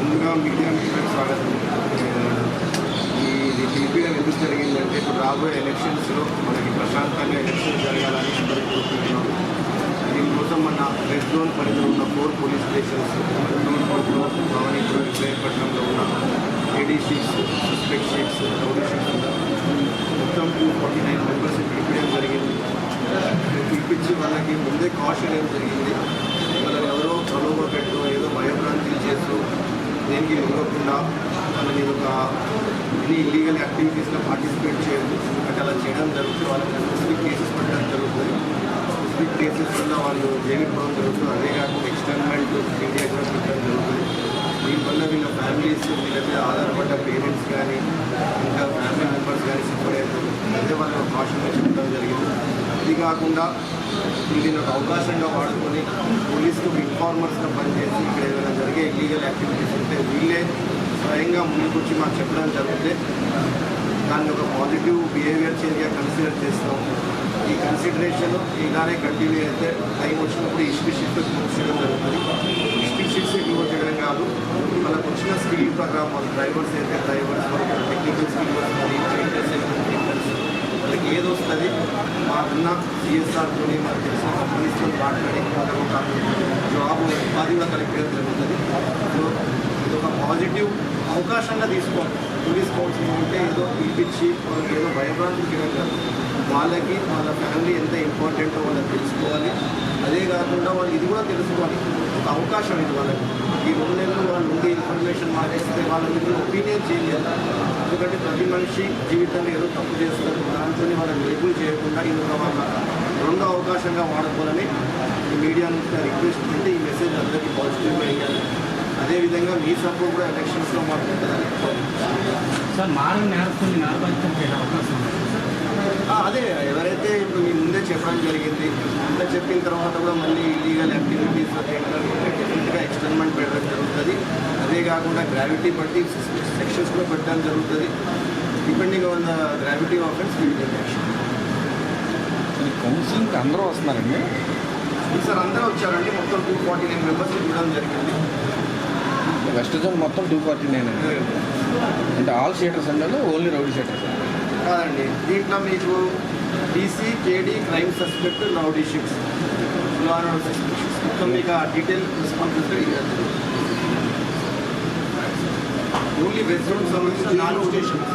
ముందుగా మీడియా స్వాగతం. ఈ ఇది పిలిపియడం ఎందుకు జరిగిందంటే ఇప్పుడు రాబోయే ఎలక్షన్స్లో మనకి ప్రశాంతంగా ఎలక్షన్స్ జరగాలని అందరూ కోరుకుంటున్నాం. దీనికోసం మన రెడ్ జోన్ పరిధిలో ఉన్న ఫోర్ పోలీస్ స్టేషన్స్ నూనెపట్లో భవానీపురం విజయపట్నంలో ఉన్న ఏడీ sheets suspect sheets rowdy sheets మొత్తం టూ ఫార్టీ నైన్ మెంబర్స్ పిలిపించడం జరిగింది. పిలిపించి వాళ్ళకి ముందే కాషన్ ఏం జరిగింది వాళ్ళని ఎవరో ప్రలోభ పెట్టు ఏదో భయభ్రాంతులు చేస్తూ ఎవరికి ఇవ్వకుండా వాళ్ళని ఒక ఎన్ని ఇల్లీగల్ యాక్టివిటీస్లో పార్టిసిపేట్ చేయదు ఎందుకంటే అలా చేయడం జరుగుతుంది. వాళ్ళకి స్పెసిఫిక్ కేసెస్ పెట్టడం జరుగుతుంది. స్పెసిఫిక్ కేసెస్ వల్ల వాళ్ళు జైలుకి పోవడం జరుగుతుంది అదే కాకుండా ఎక్స్టర్న్మెంట్ ఇండియా కూడా పెట్టడం జరుగుతుంది. దీనివల్ల వీళ్ళ ఫ్యామిలీస్ వీళ్ళ మీద ఆధారపడ్డ పేరెంట్స్ కానీ ఇంకా ఫ్యామిలీ మెంబర్స్ కానీ సిద్ధపడేది అదే వాళ్ళు కాషన్ ఇది కాకుండా దీన్ని ఒక అవకాశంగా వాడుకొని పోలీసులకు ఇన్ఫార్మర్స్గా పనిచేసి ఇక్కడ ఏదైనా జరిగే ఇల్లీగల్ యాక్టివిటీస్ ఉంటే వీళ్ళే స్వయంగా ముందుకొచ్చి మాకు చెప్పడం జరిగితే దాన్ని ఒక పాజిటివ్ బిహేవియర్ చేంజ్గా కన్సిడర్ చేస్తాం. ఈ కన్సిడరేషన్ ఇలానే కంటిన్యూ అయితే టైం వచ్చినప్పుడు హిస్టరీ షీట్స్ చేయడం జరుగుతుంది. హిస్టరీ షీట్స్ క్లోజ్ చేయడం కాదు మనకు వచ్చిన స్కిల్ ప్రకారం మన డ్రైవర్స్ అయితే డ్రైవర్స్ వాళ్ళకి టెక్నికల్ స్కిల్ వస్తుంది పెయింటర్స్ అయితే పెయింటర్స్ వాళ్ళకి ఏది వస్తుంది మాకున్న సిఎస్ఆర్తో మనకు తెలిసిన కంపెనీస్తో మాట్లాడి వాళ్ళకు ఒక జాబ్ ఉపాధి కూడా జరుగుతుంది. సో ఇది ఒక పాజిటివ్ అవకాశంగా తీసుకోవాలి. పోలీస్ కౌన్సిలింగ్ ఉంటే ఏదో పిలిపించి వాళ్ళకి ఏదో భయభ్రాంతికి వెళ్ళారు వాళ్ళకి వాళ్ళ ఫ్యామిలీ ఎంత ఇంపార్టెంటో వాళ్ళకి తెలుసుకోవాలి. అదే కాకుండా వాళ్ళు ఇది కూడా తెలుసుకోవాలి. ఒక అవకాశం ఇది వాళ్ళకి. ఈ రెండు నెలలు వాళ్ళు ఉండే ఇన్ఫర్మేషన్ మానేస్తే వాళ్ళ మీద ఒపీనియన్ చేంజ్ చేయాలి ఎందుకంటే ప్రతి మనిషి జీవితంలో ఏదో తప్పు చేస్తారు దాంతో వాళ్ళని లేబుల్ చేయకుండా ఇది ఒక వాళ్ళ రెండో అవకాశంగా వాడుకోవాలని ఈ మీడియా నుంచి రిక్వెస్ట్ అంటే ఈ మెసేజ్ అందరికీ పాజిటివ్గా వేయాలి అదేవిధంగా మీ సపోర్ట్ కూడా ఎలక్షన్స్లో మాకు ఉంటుందని సార్ నేరపరిచయం చేయడం అవకాశం ఉంది. అదే ఎవరైతే ఇప్పుడు మీ ముందే చెప్పడం జరిగింది ముందే చెప్పిన తర్వాత కూడా మళ్ళీ ఇల్లీగల్ యాక్టివిటీస్ డెఫినెట్గా ఎక్స్టెన్మెంట్ పెట్టడం జరుగుతుంది. అదే కాకుండా గ్రావిటీ బట్టి సెక్షన్స్ కూడా పెట్టడం జరుగుతుంది. Depending on the gravity of its will action ఈ కౌన్సిలింగ్కి అందరూ వస్తున్నారండి? సార్ అందరూ వచ్చారండి. మొత్తం టూ ఫార్టీ నైన్ మెంబర్స్ చూడడం జరిగింది. వెస్ట్ జోన్ మొత్తం టూ ఫార్టీ నైన్ అండి. అంటే ఆల్ షీటర్స్ అండి ఓన్లీ రౌడీ షీటర్స్ కాదండి. దీంట్లో మీకు DC KD crime suspect rowdy ships మొత్తం మీకు ఆ detail responsibility only west zone సంబంధించిన నాలుగు స్టేషన్స్